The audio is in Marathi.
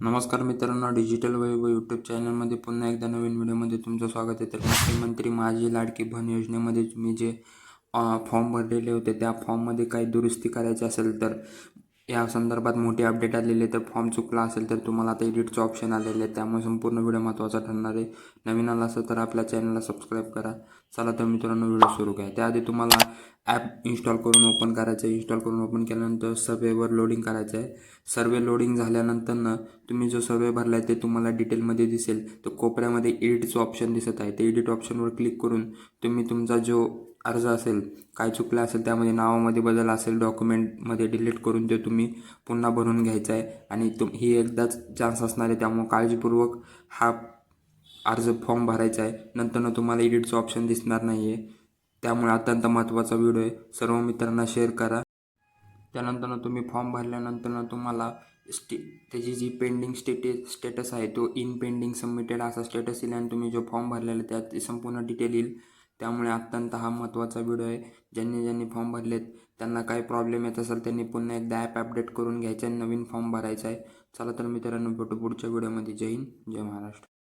नमस्कार मित्रांनो डिजिटल वैभव यूट्यूब चॅनलमध्ये पुन्हा एकदा नवीन व्हिडिओमध्ये तुमचं स्वागत आहे. तर मुख्यमंत्री माझी लाडकी बहीण योजनेमध्ये तुम्ही जे फॉर्म भरलेले होते त्या फॉर्ममध्ये काही दुरुस्ती करायची असेल तर या संदर्भात मोठी अपडेट आलेले आहे. तर फॉर्म चुकला असेल तर तुम्हाला आता एडिटचं ऑप्शन आलेलं आहे त्यामुळे संपूर्ण व्हिडिओ महत्त्वाचा ठरणार आहे. नवीन आला असेल तर आपल्या चॅनलला सबस्क्राईब करा. चला तर मित्रांनो व्हिडिओ सुरू करा त्याआधी तुम्हाला ॲप इन्स्टॉल करून ओपन करायचं आहे. इन्स्टॉल करून ओपन केल्यानंतर सर्वेवर लोडिंग करायचं आहे. सर्वे लोडिंग झाल्यानंतरनं तुम्ही जो सर्वे भरला आहे ते तुम्हाला डिटेलमध्ये दिसेल. तर कोपऱ्यामध्ये एडिटचं ऑप्शन दिसत आहे. ते एडिट ऑप्शनवर क्लिक करून तुम्ही तुमचा जो अर्ज असेल काय चुकलं असेल त्यामध्ये नावामध्ये बदल असेल डॉक्युमेंटमध्ये डिलीट करून ते तुम्ही पुन्हा भरून घ्यायचं आहे आणि तुम ही एकदाच चान्स असणार आहे त्यामुळं काळजीपूर्वक हा अर्ज फॉर्म भरायचा आहे नंतरनं तुम्हाला एडिटचं ऑप्शन दिसणार नाही आहे त्यामुळे अत्यंत महत्त्वाचा व्हिडिओ आहे. सर्व मित्रांना शेअर करा. त्यानंतरनं तुम्ही फॉर्म भरल्यानंतरनं तुम्हाला स्टे त्याची जी पेंडिंग स्टेटे स्टेटस आहे तो इन पेंडिंग सबमिटेड असा स्टेटस येईल आणि तुम्ही जो फॉर्म भरलेला आहे त्यात संपूर्ण डिटेल येईल. त्यामुळे अत्यंत हा महत्त्वाचा व्हिडिओ आहे. ज्यांनी ज्यांनी फॉर्म भरलेत त्यांना काही प्रॉब्लेम येत असेल त्यांनी पुन्हा एकदा ॲप अपडेट करून घ्यायचं आहे नवीन फॉर्म भरायचा आहे. चला तर मित्रांनो भेटू पुढच्या व्हिडिओमध्ये जय हिंद जय महाराष्ट्र.